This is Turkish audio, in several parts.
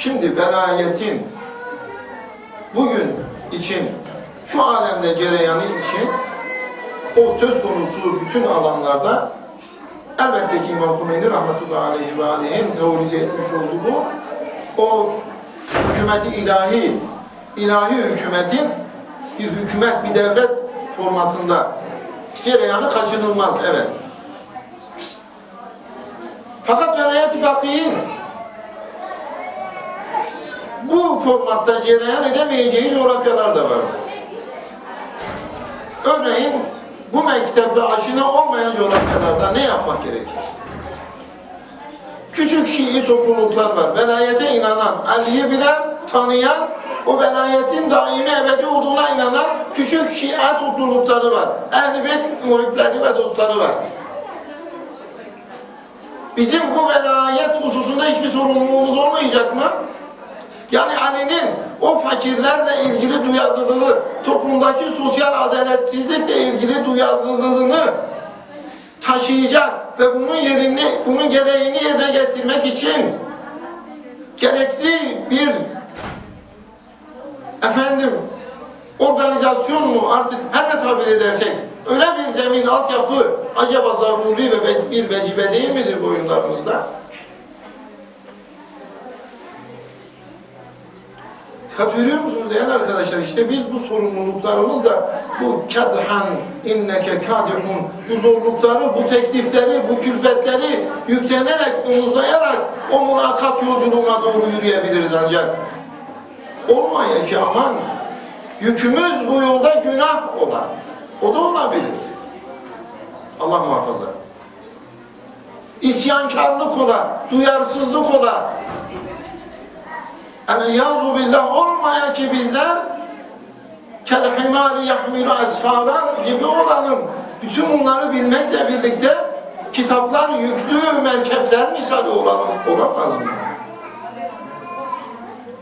Şimdi velayetin bugün için şu alemde cereyanı için o söz konusu bütün alanlarda elbette ki İmam Hümeyni rahmetullahi aleyhi ve aleyhin teorize etmiş olduğu o hükümeti ilahi, ilahi hükümetin bir hükümet, bir devlet formatında cereyanı kaçınılmaz, evet. Fakat velayet-i fakihin bu formatta cereyan edemeyeceği coğrafyalar da var. Örneğin bu mektepte aşina olmayan coğrafyalarda ne yapmak gerekir? Küçük Şii topluluklar var. Velayete inanan, Ali'yi bilen, tanıyan, o velayetin daimi ebedi olduğuna inanan küçük Şia toplulukları var. Ehl-i muhipleri ve dostları var. Bizim bu velayet hususunda hiçbir sorumluluğumuz olmayacak mı? Yani Ali'nin o fakirlerle ilgili duyarlılığı, toplumdaki sosyal adaletsizlikle ilgili duyarlılığını taşıyacak ve bunun yerini, bunun gereğini yerine getirmek için gerekli bir efendim organizasyon mu artık her ne tabir edersek öyle bir zemin altyapı acaba zaruri ve bir vecibe değil midir bu Dikkat görüyor musunuz değerli arkadaşlar? İşte biz bu sorumluluklarımızla bu kadhan inneke kadihun bu zorlukları, bu teklifleri, bu külfetleri yüklenerek, omuzlayarak o mülakat yolculuğuna doğru yürüyebiliriz ancak. Olmaya ki aman yükümüz bu yolda günah olan. O da olabilir. Allah muhafaza. İsyankarlık ola, duyarsızlık ola, yani yazu billah olmaya ki bizler kel himari yahmilu asfara gibi olalım. Bütün bunları bilmekle birlikte kitaplar yüklü merkepler misali olalım. Olamaz mı?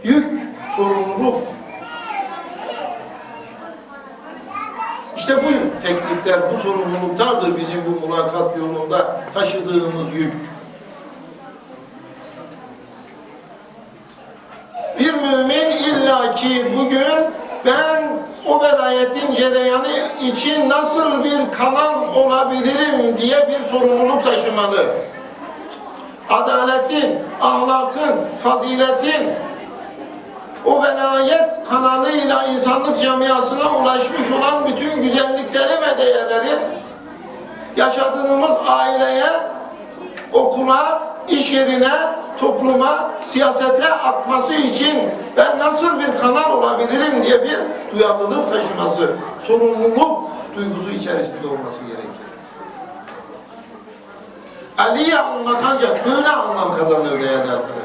Yük, sorumluluk. İşte bu teklifler, bu sorumluluklardır bizim bu mulakat yolunda taşıdığımız yük. Bir mümin illaki bugün ben o velayetin cereyanı için nasıl bir kanal olabilirim diye bir sorumluluk taşımalı. Adaletin, ahlakın, faziletin o velayet kanalıyla insanlık camiasına ulaşmış olan bütün güzellikleri ve değerleri yaşadığımız aileye, okula, iş yerine, topluma, siyasete akması için ben nasıl bir kanal olabilirim diye bir duyarlılık taşıması, sorumluluk duygusu içerisinde olması gerekir. Ali'ye anmak ancak böyle anlam kazanır değerli arkadaşlar.